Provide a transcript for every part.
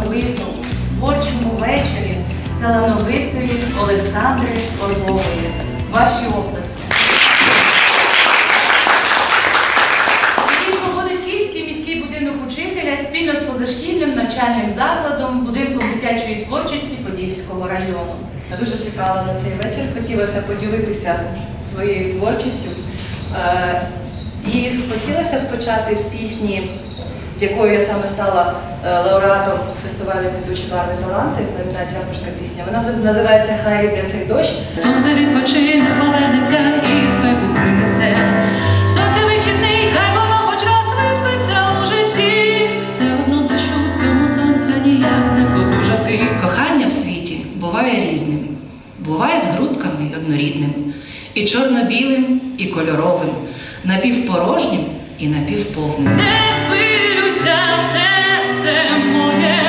творчому вечорі талановитої Олександри Орлової. Ваші оплески. Спільно з позашкільним навчальним закладом, будинком дитячої творчості Подільського району. Я Дуже чекала на цей вечір. Хотілося поділитися своєю творчістю. Е, І хотілося б почати з пісні, з якою я саме стала е, лауреатом фестивалю Підучі барви таланти, номінація авторська пісня. Вона називається Хай йде цей дощ. Сонце відпочине, повернеться і спеку принесе. Сонце вихідний, хай воно хоч раз виспиться у житті. Все одно дощу цьому сонця ніяк не подужати. Кохання в світі буває різним. Буває з грудками й однорідним, і чорно-білим, і кольоровим, напівпорожнім і напівповним. Не хвилюйся, серце моє,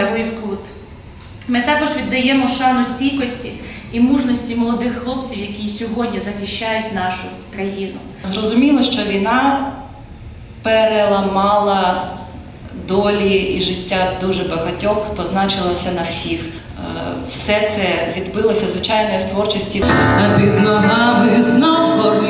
героїв Крут. Ми також віддаємо шану стійкості і мужності молодих хлопців, які сьогодні захищають нашу країну. Зрозуміло, що війна переламала долі і життя дуже багатьох, позначилося на всіх. Е, Все це відбилося, звичайно, в творчості. А під ногами знов